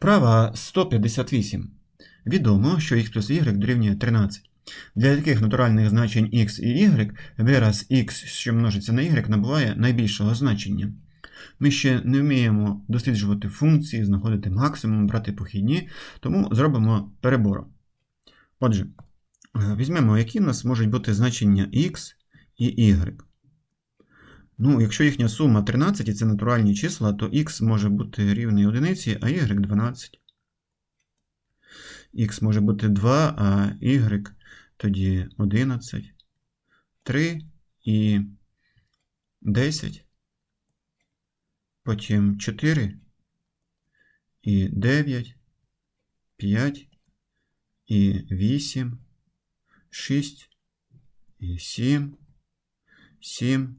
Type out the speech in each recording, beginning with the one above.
Вправа 158. Відомо, що x плюс y дорівнює 13. Для таких натуральних значень x і y вираз x, що множиться на y, набуває найбільшого значення. Ми ще не вміємо досліджувати функції, знаходити максимум, брати похідні, тому зробимо перебор. Отже, е, візьмемо, які в нас можуть бути значення x і y. Ну, якщо їхня сума 13 і це натуральні числа, то x може бути рівний одиниці, а y 12. x може бути 2, а y тоді 11, 3 і 10, потім 4 і 9, 5 і 8, 6 і 7, 7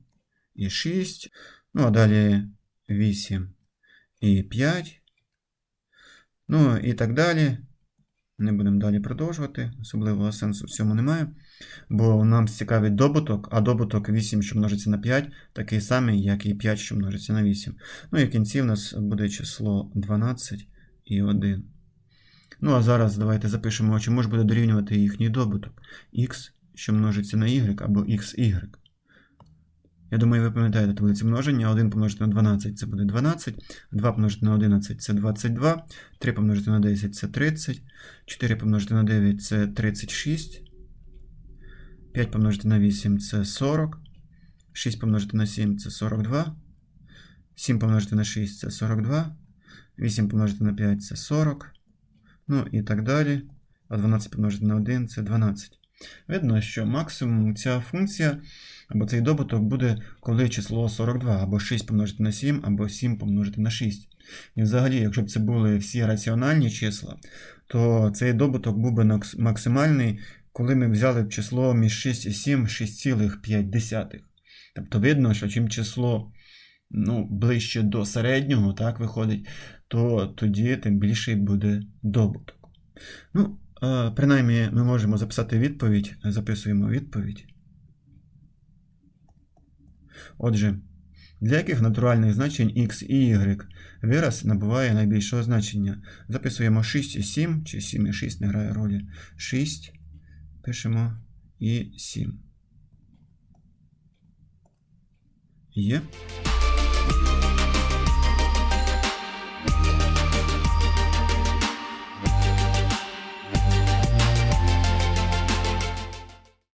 і 6, ну а далі 8 і 5, ну і так далі. Не будемо далі продовжувати, особливого сенсу в цьому немає. Бо нам цікавить добуток, а добуток 8, що множиться на 5, такий самий, як і 5, що множиться на 8. Ну і в кінці в нас буде число 12 і 1. Ну, а зараз давайте запишемо, чому ж буде дорівнювати їхній добуток. х, що множиться на y, або xy. Я думаю, ви пам'ятаєте таблицю множення. 1 помножити на 12 це буде 12, 2 помножити на 11 це 22, 3 помножити на 10 це 30, 4 помножити на 9 це 36, 5 помножити на 8 це 40, 6 помножити на 7 це 42, 7 помножити на 6 це 42, 8 помножити на 5 це 40, ну і так далі. А 12 помножити на 1 це 12. Видно, що максимум ця функція або цей добуток буде, коли число 42, або 6 помножити на 7, або 7 помножити на 6. І взагалі, якщо б це були всі раціональні числа, то цей добуток був би максимальний, коли ми взяли б число між 6 і 7 6,5. Тобто видно, що чим число ну, ближче до середнього, так виходить, то тоді тим більший буде добуток. Ну, принаймні, ми можемо записати відповідь. Записуємо відповідь. Отже, для яких натуральних значень x і y вираз набуває найбільшого значення? Записуємо 6 і 7, чи 7 і 6 не грає ролі. 6 пишемо і 7. Є.